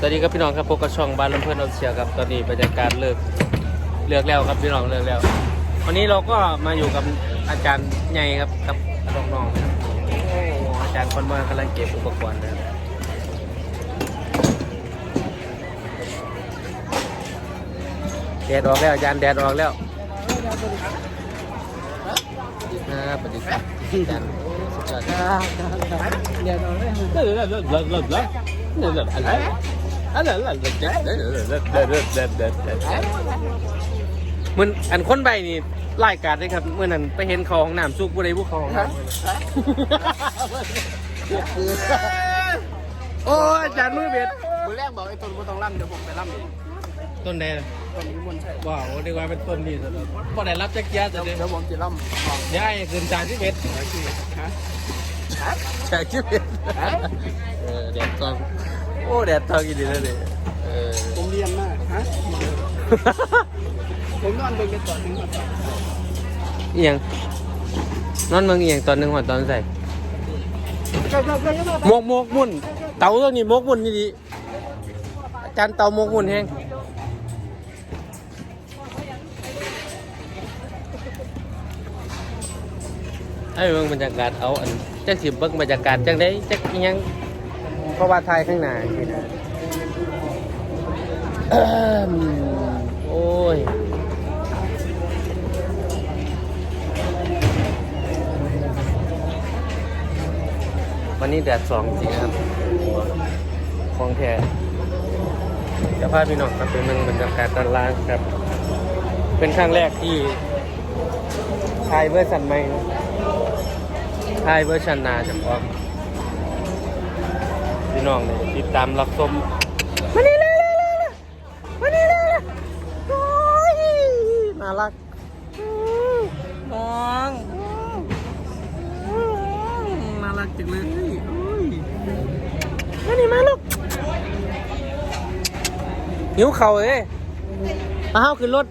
สวัสดีครับพี่น้องครับพบกับช่องบ้านลำเพลินเอาเชียครับตอนนี้บรรยากาศเลิกเลือกแล้วครับพี่น้องเลือกแล้ว วันนี้เราก็มาอยู่กับอาจารย์ใหญ่ครับกับน้องๆนะครับโอ้อาจารย์คนเมืองกำลังเก็บอุปกรณ์นะครับแดดออกแล้วอาจารย์แดดออกแล้วนะครับสวัสดีครับอาจารย์สุดยอดครับเดี๋ยวเราเล่น มันอันคนใบนี่รายการเลยครับเมื่อนั้นไปเห็นเขาห้องน้ำซุกบุได้บุเขาห้องน้ำโอ้ยอาจารย์มือเบ็ดมือแรกบอกไอ้ต้นกูต้องล่ำเดี๋ยวผมไปล่ำเองต้นแดงต้นนี้มันใช่ว้าวดีกว่าเป็นต้นนี่สุดพอได้รับจักรยานเดี๋จะยวเด้เดี๋ยวผมจะล่ำบอกย้ายคืนจานที่เบ็ดฮะจานที่เบ็ดเออแดดทอง โอ้แดดทองอีดีเลยเนี่ยเออผมเรียนมากฮะผมนอนเบิ่งกันต่อถึงมาต่ออีหยังนอนเมืองอีหยังตอนหนึ่งหัวตอนใส่หมกหมกมุ่น เตาเรื่องนี้หมกมุ่นนี่ดีอาจารย์เตาหมกมุ่นแห้งให้เบิ่งบรรยากาศเอาอันจังสิเบิ่งบรรยากาศจังได้จักอิหยัง เพราะว่าไทยข้างหน้านี่นะเอิ่มโอ้ยวันนี้แดดสองจริงนะครับของแท้จะพาพี่น้องครับเป็นเมืองบรรยากาศด้านล่างครับ เป็นครั้งแรกที่ถ่ายเวอร์ชันใหม่นะถ่ายเวอร์ชันหนาจากออก พี่น้องเนี่ยติดตามรับชมมานี่เลยมานี่เลยโอ้ยน่ารักอืมน้องอืมน่ารักจังเลยอุ้ยมานี่มาลูกหิวเข่าเลยมาเฮ้าขึ้นรถ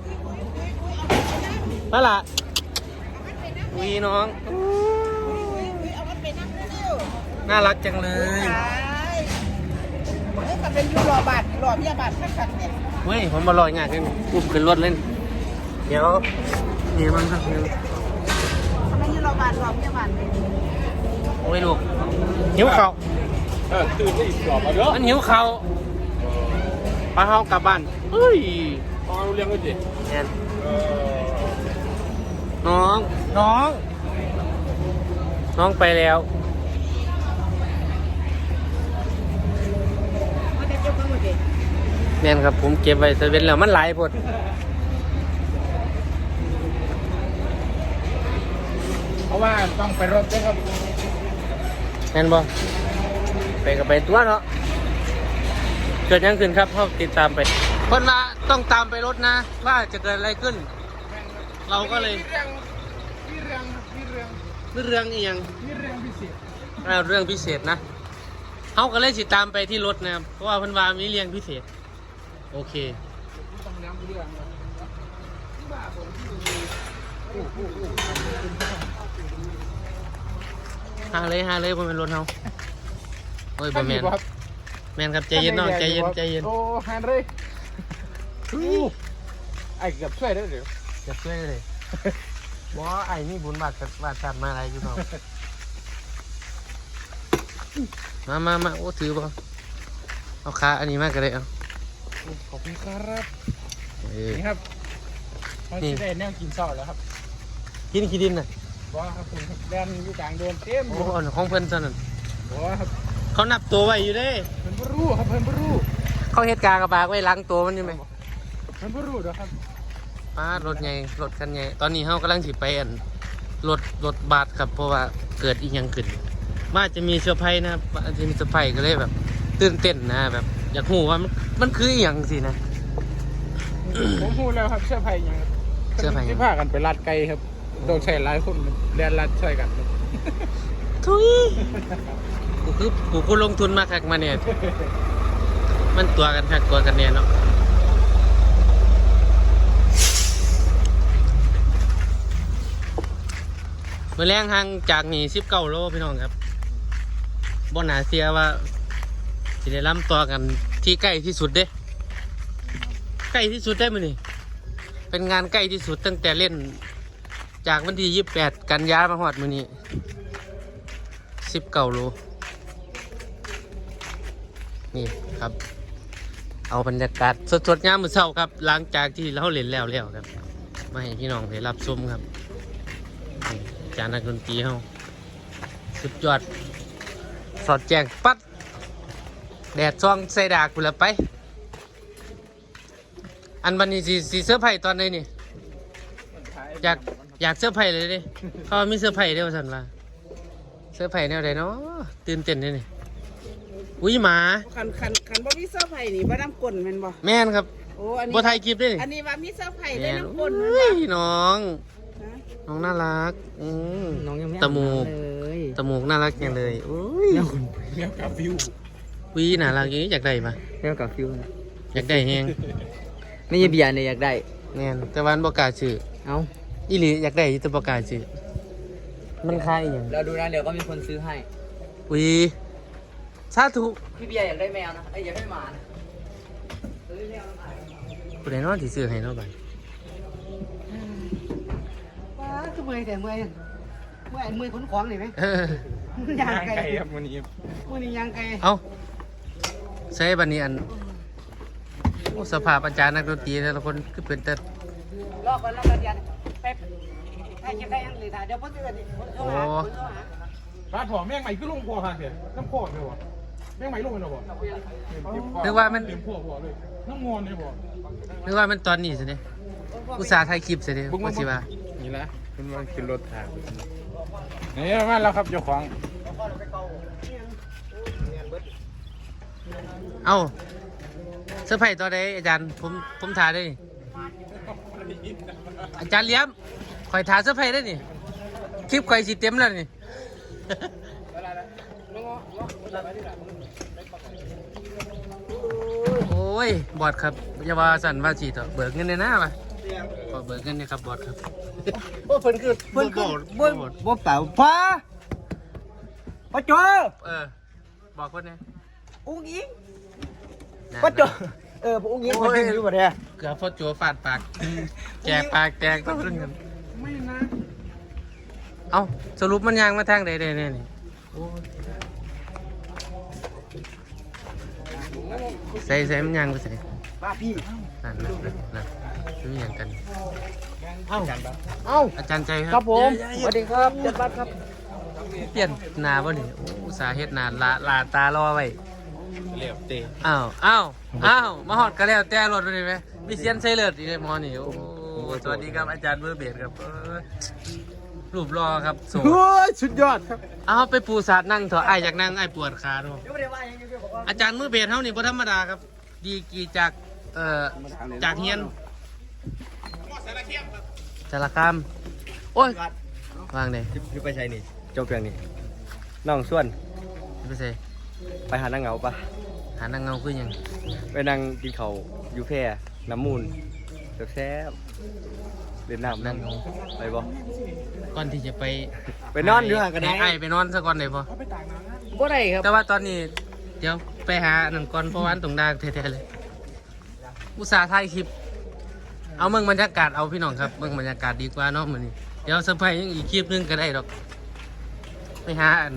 มาละวีน้องน่ารักจังเลยนี่ก็ เป็นยูรอบาทรอพยาบาทขัดเนี่ยเฮ้ยผมมาลอยงานขึ้นปุ๊บขึ้นรถเล่น เดี๋ยวนี่มันก็คือทำไมยูรอบาทรอพยาบาทโอ้ยลูกหิวเข่าเออตื่นได้อีกรอบมาเด้อมันหิวเข่าไปเฮากลับบ้านเฮ้ยพอรู้เรื่องก็จิแอนน้อง น้อง น้องไปแล้ว มันจะจบกันหมดเลย แม่นครับผมเก็บไว้เซเว่นแล้วมันหลายพดเพราะว่าต้องไปรถด้วยครับแม่นบ่ไปกับไปตัวเนาะเกิดหยังขึ้นครับพ่อติดตามไปคนละต้องตามไปรถนะ ว่าจะเกิดอะไรขึ้น เราก็เลยมีเรื่องมีเรื่องมีเรื่องอีหยังมีเรื่องพิเศษอ่าเรื่องพิเศษนะเขาก็เลยสิตามไปที่รถนะครับเพราะว่าเพันวามีเรียงพิเศษ โอเคต้องย้ำเรื่องนะหาเลยหาเลยบนเป็นรถเขาโอ้ยบนแมนครับแมนครับใจเย็นน้องใจเย็นใจเย็นโอ้ฮันเลยไอ้เกือบช่วยได้เดี๋ยวจะช่วยเลยว่าไอ้นี่บุญบาทบาทจัดมาอะไรอยู่เนาะมามามาโอ้ถือบ่เอาขาอันนี้มากก็ได้เอา ขอบคุณครับเออ นี่ครับเขานี่ จะได้แนวกินซอสแล้วครับกินขี้ดินน่ะบอกครับคุณครับแดนอยู่กลางโดนเต็มอโอ้ยู่อันของเพิ่นตอนนั้นบอกครับเขานับตัวไว้อยู่เด้ เพิ่นบ่รู้ครับเพิ่นบ่รู้เขาเฮ็ดกากระบากไว้ล้างตัวมันอยู่ไหมเพิ่นบ่รู้เด้อครับป้ารถใหญ่รถคันใหญ่ตอนนี้เฮากำลังสิไปอันรถรถบัสครับเพราะว่าเกิดอีกยังขึ้นว่าจะมีเซอร์ไพรส์นะครับว่าจะมีเซอร์ไพรส์ก็เลยแบบ ตื่นเต้นนะแบบ อยากรู้ว่ามันมันคืออีหยังสินะ ผมพูดแล้วครับเชื่อภัยยังครับเชื่อภัยยัง ที่พากันไปลัดไกลครับโดนใช้หลายคนเรียนลัดใช่กันครับทุยกูคือกูกูลงทุนมาคักมาเนี่ย มันตัวกันคักตัวกันเนี่ยเนาะเมื่อแรงห่างจากนี่สิบเก้าโลพี่น้องครับบนหนาเสียว่า สิได้ล้ำตัวกันที่ใกล้ที่สุดเด้ ใกล้ที่สุดได้มั้ยนี่ เป็นงานใกล้ที่สุดตั้งแต่เล่น จากวันที่ยี่สิบแปดกันยามาหอดมือนี้สิบเก้าโล นี่ครับ เอาบรรยากาศสดๆงามมือเช้าครับ หลังจากที่เราเล่นแล้วแล้วครับ มาให้พี่น้องได้รับชมครับนี่อาจากนักดนตรีเฮาสุดยอด สอดแจงปัด แดดซ่องใส่ดากกูละไป อันบันนี้สีสีเสื้อร์ไผ่ตอนไหนนี่ อยากอยากเสื้อร์ไผ่เลยดิเขาว่ามีเสื้อร์ไผ่เดียวสันว่าเสื้อร์ไผ่แนวใดเนาะตื่นเต้นเลยนี่อุ้ยหมา คันคันคันบ่มีเสื้อไผ่นี่บ่น้ำกลนแม่นบ่แม่นครับโอ้อันนี้บัไทยคลิปด้วยนี่อันนี้ว่ามีเสื้อไผ่ได้แม่นน้ำกลนอุ้ยน้องฮะน้องน่ารักอืม น้องยังไม่ตะมูกเลยตะมูกน่ารักอย่างเลยอุ้ยเรียกกับฟิว วีน่ารักอย่างนี้อยากได้ปะเรียกกับฟิวนะอยากได้แฮงไม่ใช่เบียร์เนี่ยอยากได้แม่นแต่วาอันบอกล้าชื่อเอาอีหลีอยากได้อยู่แต่บอกล้าชื่อมันคายอหย่างเราดูนะเดี๋ยวก็มีคนซื้อให้ วีสาธุพี่เบียร์อยากได้แมวนะไอ้ยอยากได้หมานะซื้อแมวมา ผู้ใดเนอนที่ซื้อให้เนาะบัดว้าคือเมื่อยแต่เมื่อยเมื่อยเมื่อยขนของนี่ไหมเออ ยางไกลครับวันนี้มื่อนี้ยางไกลเอา ใช้บัดนี้อันโอ้สภาพอาจารย์นักดนตรีแต่ละคนคือเป็นแต่รอก่อนรอก่อนยันแป๊บถ้าจะได้ยังหรือถ้าเดี๋ยวพ่อจะเดี๋ยวพ่อโทรหาพ่อโทรหาร้านผอแม่งใหม่ขึ้นลงพอค่ะเดี๋ยวน้ำพอเลยวะแม่งใหม่ลงเลยเหรอบ่นึกว่ามันเตรียมพวกพอเลยน้ำงอนเลยบ่นึกว่ามันตอนนี้สิเนี่ยอุตส่าห์ถ่ายคลิปสิเนี่ยว่าสิว่านี่นะคุณมาขึ้นรถทางนี่มาแล้วครับเจ้าของ เอ้าเสื้อร์ไผ่ตัวใดอาจารย์ผมผมถ่ายได้นี่อาจารย์เลี้ยมคอยถ่ายเสื้อร์ไผ่ได้นี่คลิปคอยสิเต็มแล้วนี่โอ้ยบอดครับอย่าว่าสั่นว่าจีต่อเบิกเงินในหน้าป่ะขอเบิกเงินเนะครับบอดครับโอ้เพิ่นคือเพิ่นคือบ่บ่บ่บ่เปล่าพ่อพ่อโจเออบอกคนนี้ อุ้งอิงพ่อโจเอออุ้งอิงคนที่อยู่บ่เนี่ยเกือบพอจัวฟาดปากแจกปากแจกต้องเรื่องเงินไม่นะเอ้าสรุปมันยังมาทางใดๆเนี่ยนี่โอ้ยใส่ใส่มันยังไปใส่ป้าพี่นั่นนั่นนั่นนั่นซื้อหยังกันเอ้าเอ้าอาจารย์ใจคครัรับบผมสวัสดีครับจัดบัตรครับเปลี่ยนหนาบ่นี่โอ้อุตสาห์เฮ็ดหนาลาลาตารอไว้ เหลียวเตะอ้าวอ้าวอ้าวมาหอดกันแล้วแต่รถเลยไหมมีเสียนใส่เลือดอีกเลยหมอนี่โอ้สวัสดีครับอาจารย์เบอร์เบียดครับเอ้ยรูปรอครับโสดโอ้ยสุดยอดครับเอาไปปูสาดนั่งเถอะไอ้ายอยากนั่งไอ้ายปวดขาเนาะเดี๋ยวบ่ได้ว่าหยังอยู่บอกว่าอาจารย์มือเบสเท่านี่บ่ธรรมดาครับ ดีกรีจากเอ่อจากเฮียนสารคามโอ้ยวางเลยพี่ไปใช้นี่โจกเพียงนี่น้องส่วนไปใส่ ไปหานั่งเหงาปะหานั่งเงาคือหยังไปนั่งกินเขาวอยู่แพร่น้ำมูลแซ่บๆเล่นน้ำนั่นั่งงเงาไปบ่ก่อนที่จะไปไปนอนอยู่ห่างกันได้ไอ้ายไปนอนซะก่อนเลยพอบ่ได้ครับแต่ว่าตอนนี้ เดี๋ยวไปหานั่นก่อนเพราะว่าอันตรงดางแท้ๆเลย อุตส่าห์ถ่ายคลิป เอาเมืองบรรยากาศเอาพี่น้องครับเมืองบรรยากาศดีกว่าเนาะมื้อนี้เดี๋ยวเซอร์ไพรส์ยังอีกคลิปหนึงก็ได้ดอก ไปหาอัน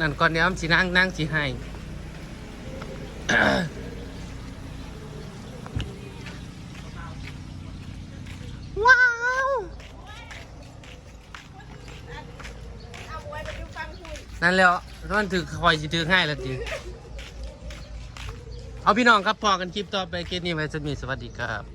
นั่นก่อนเดี๋ยวมันสินั่งนั่งสิให้ ว้าวนั่นแล้วมันถือคอยสิถือให้แล้วจริงเอาพี่น้องครับพอกันคลิปต่อไปคลิปนี้ไว้จะมีสวัสดีครับ